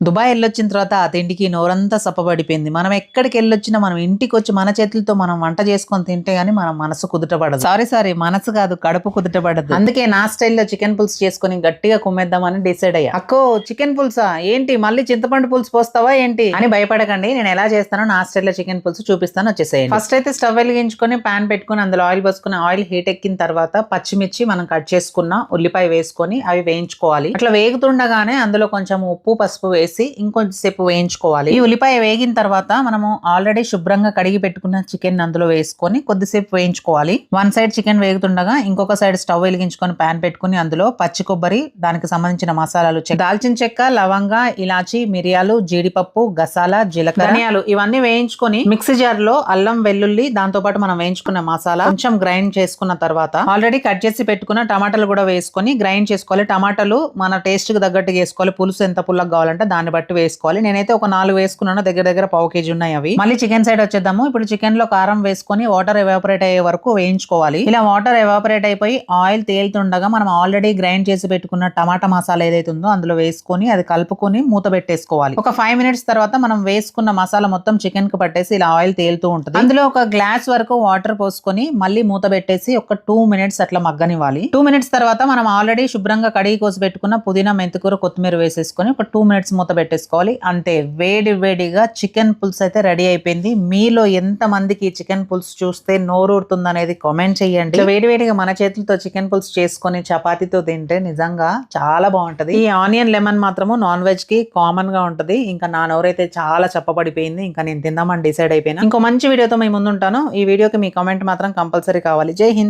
Dubai వెళ్ళొచ్చిన తర్వాత ఆ తిండికి నోరంతా సప్పబడిపోయింది. మనం ఎక్కడికి వెళ్ళొచ్చినా మనం ఇంటికి వచ్చి మన చేతులతో మనం వంట చేసుకొని తింటే గానీ మన మనసు కుదుటపడదు. సారీ సారీ మనసు కాదు కడుపు కుదుటపడదు. అందుకే నా స్టైల్లో చికెన్ పులుసు చేసుకొని గట్టిగా కుమ్మేద్దామని డిసైడ్ అయ్యా. అక్కో చికెన్ పులుసా? ఏంటి? మళ్ళీ చింతపండు పులుసు పోస్తావా ఏంటి? అని భయపడకండి నేను ఎలా చేస్తానో నా స్టైల్లో చికెన్ పులుసు చూపిస్తాను వచ్చేసేయండి. ఫస్ట్ అయితే స్టవ్ వెలిగించుకొని పాన్ పెట్టుకొని అందులో ఆయిల్ పోసుకుని ఆయిల్ హీట్ ఎక్కిన తర్వాత పచ్చిమిర్చి మనం కట్ చేసుకున్న ఉల్లిపాయ వేసుకొని అవి వేయించుకోవాలి. అట్లా వేగుతుండగానే అందులో కొంచెం ఉప్పు పసుపు వేసి వేసి సేపు వేయించుకోవాలి. ఈ ఉల్లిపాయ వేగిన తర్వాత మనము ఆల్రెడీ శుభ్రంగా కడిగి పెట్టుకున్న చికెన్ అందులో వేసుకొని కొద్దిసేపు వేయించుకోవాలి. వన్ సైడ్ చికెన్ వేగుతుండగా ఇంకొక సైడ్ స్టవ్ వెలిగించుకొని పాన్ పెట్టుకుని అందులో పచ్చి కొబ్బరి దానికి సంబంధించిన మసాలాలు దాల్చిన చెక్క లవంగ ఇలాచి మిరియాలు జీడిపప్పు గసాలా జీలకర్ర ధనియాలు ఇవన్నీ వేయించుకొని మిక్సీ జార్లో అల్లం వెల్లుల్లి దాంతో పాటు మనం వేయించుకున్న మసాలా కొంచెం గ్రైండ్ చేసుకున్న తర్వాత ఆల్రెడీ కట్ చేసి పెట్టుకున్న టమాటాలు కూడా వేసుకొని గ్రైండ్ చేసుకోవాలి. టమాటాలు మన టేస్ట్కి తగ్గట్టుగా వేసుకోవాలి. పులుసు ఎంత పుల్లగా కావాలంటే దాన్ని బట్టి వేసుకోవాలి. నేనైతే ఒక నాలుగు వేసుకున్నాను. దగ్గర దగ్గర పావు కేజీ ఉన్నాయి అవి. మళ్ళీ చికెన్ సైడ్ వచ్చేద్దాము. ఇప్పుడు చికెన్లో కారం వేసుకొని వాటర్ ఎవాపరేట్ అయ్యే వరకు వేయించుకోవాలి. ఇలా వాటర్ ఎవాపరేట్ అయిపోయి ఆయిల్ తేలుతుండగా మనం ఆల్రెడీ గ్రైండ్ చేసి పెట్టుకున్న టమాటా మసాలా ఏదైతే ఉందో అందులో వేసుకొని అది కలుపుకొని మూత పెట్టేసుకోవాలి. ఒక ఫైవ్ మినిట్స్ తర్వాత మనం వేసుకున్న మసాలా మొత్తం చికెన్కు పట్టేసి ఇలా ఆయిల్ తేలుతూ ఉంటుంది. అందులో ఒక గ్లాస్ వరకు వాటర్ పోసుకొని మళ్ళీ మూత పెట్టేసి ఒక టూ మినిట్స్ అట్లా మగ్గనివ్వాలి. టూ మినిట్స్ తర్వాత మనం ఆల్రెడీ శుభ్రంగా కడిగి కోసి పెట్టుకున్న పుదీనా మెంతికూర కొత్తిమీర వేసేసుకొని ఒక టూ మినిట్స్ మూత పెట్టేసుకోవాలి. అంతే వేడి వేడిగా చికెన్ పులుసు అయితే రెడీ అయిపోయింది. మీలో ఎంత మందికి చికెన్ పులుసు చూస్తే నోరూరుతుంది అనేది కామెంట్ చేయండి. వేడి వేడిగా మన చేతులతో చికెన్ పులుసు చేసుకొని చపాతీతో తింటే నిజంగా చాలా బాగుంటది. ఈ ఆనియన్ లెమన్ మాత్రము నాన్ వెజ్కి కామన్గా ఉంటది. ఇంకా నా నోరైతే చాలా చప్పబడిపోయింది. ఇంకా నేను తిందామని డిసైడ్ అయిపోయినా. ఇంకో మంచి వీడియోతో మేము ముందుంటాను. ఈ వీడియోకి మీ కామెంట్ మాత్రం కంపల్సరీ కావాలి. జై హింద్.